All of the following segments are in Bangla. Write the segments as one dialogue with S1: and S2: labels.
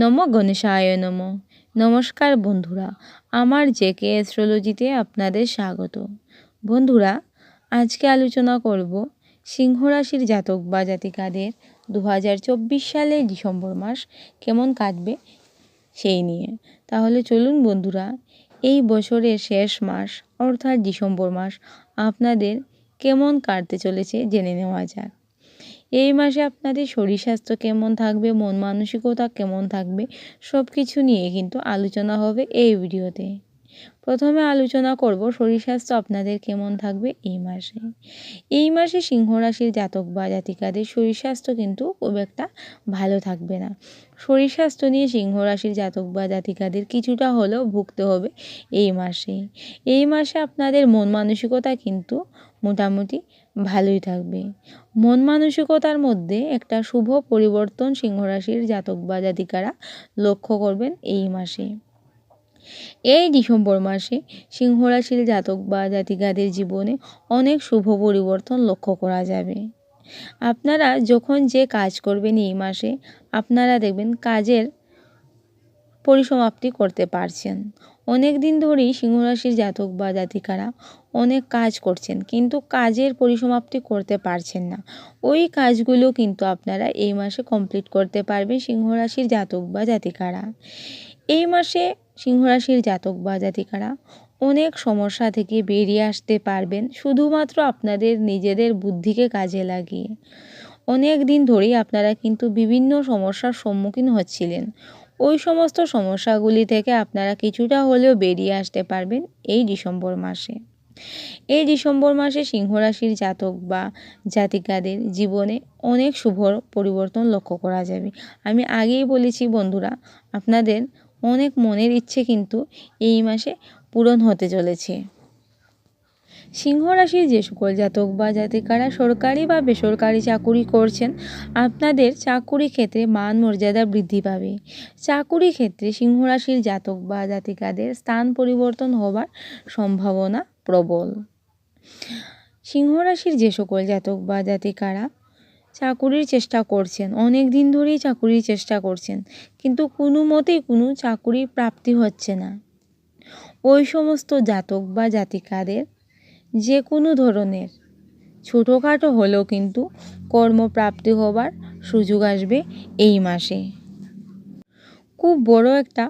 S1: নম গণেশায় নম। নমস্কার বন্ধুরা, আমার জে কে অ্যাস্ট্রোলজিতে আপনাদের স্বাগত। বন্ধুরা, আজকে আলোচনা করব সিংহ রাশির জাতক বা জাতিকাদের দু সালে ডিসেম্বর মাস কেমন কাটবে সেই নিয়ে। তাহলে চলুন বন্ধুরা, এই বছরের শেষ মাস অর্থাৎ ডিসেম্বর মাস আপনাদের কেমন কাটতে চলেছে জেনে নেওয়া যাক। এই মাসে আপনাদের শরীর স্বাস্থ্য কেমন থাকবে, মন মানসিকতা কেমন থাকবে সব কিছু নিয়ে কিন্তু আলোচনা হবে এই ভিডিওতে। প্রথমে আলোচনা করব শরীর স্বাস্থ্য আপনাদের কেমন থাকবে এই মাসে। এই মাসে সিংহ রাশির জাতক বা জাতিকাদের শরীর স্বাস্থ্য কিন্তু খুব একটা ভালো থাকবে না। শরীর স্বাস্থ্য নিয়ে সিংহ রাশির জাতক বা জাতিকাদের কিছুটা হলেও ভুগতে হবে এই মাসে। এই মাসে আপনাদের মন মানসিকতা কিন্তু মোটামুটি ভালোই থাকবে। মন মানসিকতার মধ্যে একটা শুভ পরিবর্তন সিংহরাশির জাতক বা জাতিকারা লক্ষ্য করবেন এই মাসে। এই ডিসেম্বর মাসে সিংহরাশির জাতক বা জাতিকাদের জীবনে অনেক শুভ পরিবর্তন লক্ষ্য করা যাবে। আপনারা যখন যে কাজ করবেন এই মাসে, আপনারা দেখবেন কাজের পরিসমাপ্তি করতে পারছেন। অনেক দিন ধরেই সিংহরাশির জাতক বা জাতিকারা অনেক কাজ করছেন, কিন্তু কাজের পরিসমাপ্তি করতে পারছেন না। ওই কাজগুলো কিন্তু আপনারা এই মাসে কমপ্লিট করতে পারবেন সিংহরাশির জাতক বা জাতিকারা। এই মাসে সিংহরাশির জাতক বা জাতিকারা অনেক সমস্যা থেকে বেরিয়ে আসতে পারবেন, শুধুমাত্র আপনাদের নিজেদের বুদ্ধিকে কাজে লাগিয়ে। অনেক দিন ধরেই আপনারা কিন্তু বিভিন্ন সমস্যার সম্মুখীন হচ্ছিলেন। ওই সমস্ত সমস্যাগুলি থেকে আপনারা কিছুটা হলেও বেরিয়ে আসতে পারবেন এই ডিসেম্বর মাসে। এই ডিসেম্বর মাসে সিংহরাশির জাতক বা জাতিকাদের জীবনে অনেক শুভ পরিবর্তন লক্ষ্য করা যাবে। আমি আগেই বলেছি বন্ধুরা, আপনাদের অনেক মনের ইচ্ছে কিন্তু এই মাসে পূরণ হতে চলেছে। সিংহ রাশির যে সকল জাতক বা জাতিকারা সরকারি বা বেসরকারি চাকুরি করছেন, আপনাদের চাকুরি ক্ষেত্রে মান মর্যাদা বৃদ্ধি পাবে। চাকুরি ক্ষেত্রে সিংহ রাশির জাতক বা জাতিকাদের স্থান পরিবর্তন হবার সম্ভাবনা প্রবল। সিংহ রাশির যে সকল জাতক বা জাতিকারা চাকুরির চেষ্টা করছেন, অনেক দিন ধরেই চাকুরির চেষ্টা করছেন, কিন্তু কোনো মতেই কোনো চাকুরি প্রাপ্তি হচ্ছে না। ওই সমস্ত জাতক বা জাতিকাদের যে কোনো ধরনের। ছোটোখাটো হলেও কিন্তু কর্মপ্রাপ্তি হবার সুযোগ আসবে এই মাসে। খুব বড় একটা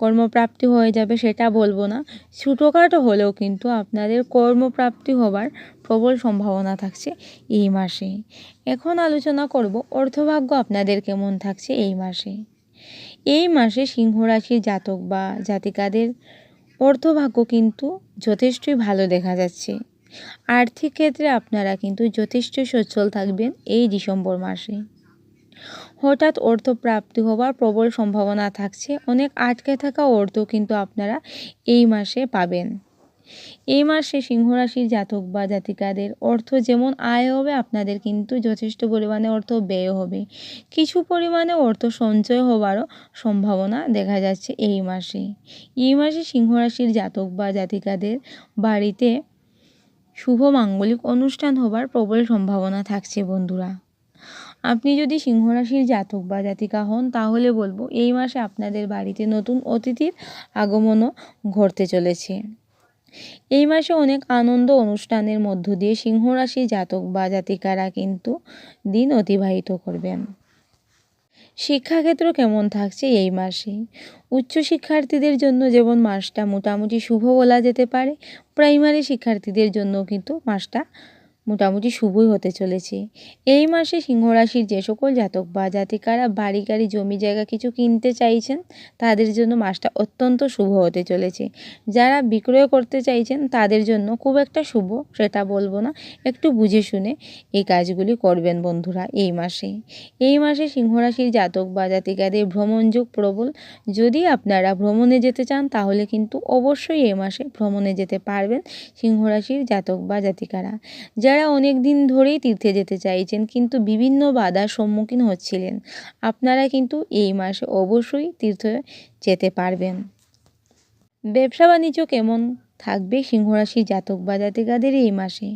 S1: কর্মপ্রাপ্তি হয়ে যাবে সেটা বলব না। ছোটোখাটো হলেও কিন্তু আপনাদের কর্মপ্রাপ্তি হবার প্রবল সম্ভাবনা থাকছে এই মাসে। এখন আলোচনা করব অর্থভাগ্য আপনাদের কেমন থাকছে এই মাসে। এই মাসে সিংহ রাশির জাতক বা জাতিকাদের অর্থভাগ্য কিন্তু যথেষ্টই ভালো দেখা যাচ্ছে। আর্থিক ক্ষেত্রে আপনারা কিন্তু যথেষ্ট সচ্ছল থাকবেন এই ডিসেম্বর মাসে। হঠাৎ অর্থ প্রাপ্তি হবার প্রবল সম্ভাবনা থাকছে। অনেক আটকে থাকা অর্থ কিন্তু আপনারা এই মাসে পাবেন। এই মাসে সিংহরাশির জাতক বা জাতিকাদের অর্থ যেমন আয় হবে, আপনাদের কিন্তু যথেষ্ট পরিমাণে অর্থ ব্যয় হবে। কিছু পরিমাণে অর্থ সঞ্চয় হবারও সম্ভাবনা দেখা যাচ্ছে এই মাসে। এই মাসে সিংহরাশির জাতক বা জাতিকাদের বাড়িতে শুভ মাঙ্গলিক অনুষ্ঠান হবার প্রবল সম্ভাবনা থাকছে বন্ধুরা। আপনি যদি সিংহরাশির জাতক বা জাতিকা হন, তাহলে বলব এই মাসে আপনাদের বাড়িতে নতুন অতিথির আগমনও ঘটতে চলেছে। এই মাসে অনেক আনন্দ অনুষ্ঠানের মধ্য দিয়ে সিংহরাশির জাতক বা জাতিকারা কিন্তু দিন অতিবাহিত করবেন। শিক্ষাক্ষেত্র কেমন থাকছে এই মাসে? উচ্চ শিক্ষার্থীদের জন্য যেমন মাসটা মোটামুটি শুভ বলা যেতে পারে প্রাইমারি শিক্ষার্থীদের জন্য কিন্তু মাসটা মোটামুটি শুভই হতে চলেছে। এই মাসে সিংহরাশির যে সকল জাতক বা জাতিকারা বাড়ি গাড়ি, জমি জায়গা কিছু কিনতে চাইছেন, তাদের জন্য মাসটা অত্যন্ত শুভ হতে চলেছে। যারা বিক্রয় করতে চাইছেন, তাদের জন্য খুব একটা শুভ, সেটা বলব না, একটু বুঝে শুনে এই কাজগুলি করবেন বন্ধুরা এই মাসে। এই মাসে সিংহরাশির জাতক বা জাতিকাদের ভ্রমণযোগ প্রবল। যদি আপনারা ভ্রমণে যেতে চান, তাহলে কিন্তু অবশ্যই এই মাসে ভ্রমণে যেতে পারবেন সিংহরাশির জাতক বা জাতিকারা। যা যারা অনেক দিন ধরেই তীর্থে যেতে চাইছেন কিন্তু বিভিন্ন বাধার সম্মুখীন হচ্ছিলেন, আপনারা কিন্তু এই মাসে অবশ্যই তীর্থে যেতে পারবেন। ব্যবসা বাণিজ্য কেমন থাকবে সিংহরাশির জাতক বা জাতিকাদের এই মাসে?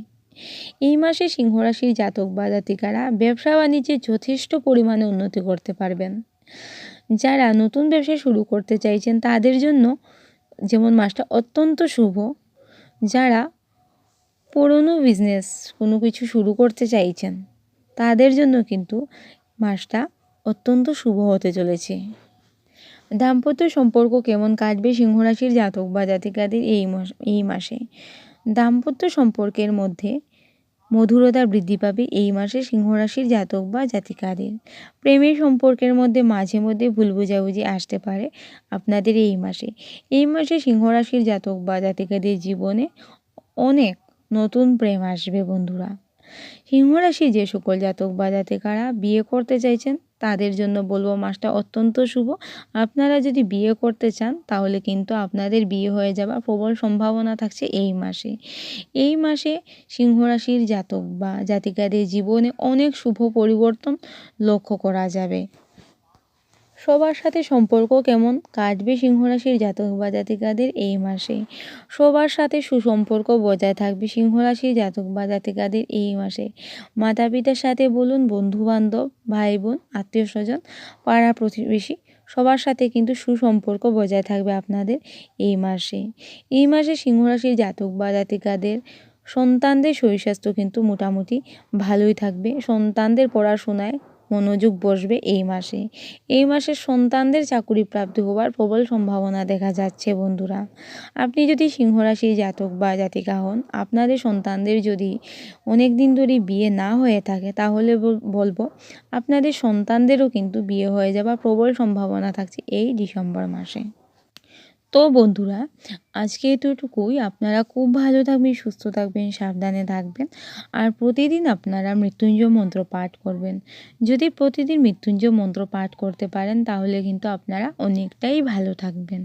S1: এই মাসে সিংহরাশির জাতক বা জাতিকারা ব্যবসা বাণিজ্যে যথেষ্ট পরিমাণে উন্নতি করতে পারবেন। যারা নতুন ব্যবসা শুরু করতে চাইছেন তাদের জন্য যেমন মাসটা অত্যন্ত শুভ, যারা পুরনো বিজনেস কোনো কিছু শুরু করতে চাইছেন, তাদের জন্য কিন্তু মাসটা অত্যন্ত শুভ হতে চলেছে। দাম্পত্য সম্পর্ক কেমন কাটবে সিংহরাশির জাতক বা জাতিকাদের এই এই মাসে? দাম্পত্য সম্পর্কের মধ্যে মধুরতা বৃদ্ধি পাবে এই মাসে সিংহরাশির জাতক বা জাতিকাদের। প্রেমের সম্পর্কের মধ্যে মাঝে মধ্যে ভুল বোঝাবুঝি আসতে পারে আপনাদের এই মাসে। এই মাসে সিংহরাশির জাতক বা জাতিকাদের জীবনে অনেক নতুন প্রেম আসবে বন্ধুরা। সিংহরাশি যে সকল জাতক বা জাতিকারা বিয়ে করতে চাইছেন, তাদের জন্য বলব মাসটা অত্যন্ত শুভ। আপনারা যদি বিয়ে করতে চান, তাহলে কিন্তু আপনাদের বিয়ে হয়ে যাবার প্রবল সম্ভাবনা থাকছে এই মাসে। এই মাসে সিংহরাশির জাতক বা জাতিকাদের জীবনে অনেক শুভ পরিবর্তন লক্ষ্য করা যাবে। সবার সাথে সম্পর্ক কেমন? কাটবে সিংহরাশির জাতক বা জাতিকাদের এই মাসে। সবার সাথে সুসম্পর্ক বজায় থাকবে সিংহরাশির জাতক বা জাতিকাদের এই মাসে। মাতা পিতার সাথে বলুন বন্ধুবান্ধব ভাই বোন আত্মীয় স্বজন পাড়া প্রতিবেশী, সবার সাথে কিন্তু সুসম্পর্ক বজায় থাকবে আপনাদের এই মাসে। এই মাসে সিংহরাশির জাতক বা জাতিকাদের সন্তানদের শরীর স্বাস্থ্য কিন্তু মোটামুটি ভালোই থাকবে। সন্তানদের পড়াশোনায় মনোযোগ বসবে এই মাসে। এই মাসে সন্তানদের চাকুরি প্রাপ্তি হওয়ার প্রবল সম্ভাবনা দেখা যাচ্ছে বন্ধুরা। আপনি যদি সিংহরাশির জাতক বা জাতিকা হন, আপনাদের সন্তানদের যদি অনেক দিন ধরে বিয়ে না হয়ে থাকে, তাহলে বলব আপনাদের সন্তানদেরও কিন্তু বিয়ে হয়ে যাবার প্রবল সম্ভাবনা থাকছে এই ডিসেম্বর মাসে। তো বন্ধুরা, আজকে এতটুকুই। আপনারা খুব ভালো থাকবেন, সুস্থ থাকবেন, সাবধানে থাকবেন আর প্রতিদিন আপনারা মৃত্যুঞ্জয় মন্ত্র পাঠ করবেন। যদি প্রতিদিন মৃত্যুঞ্জয় মন্ত্র পাঠ করতে পারেন, তাহলে কিন্তু আপনারা অনেকটাই ভালো থাকবেন।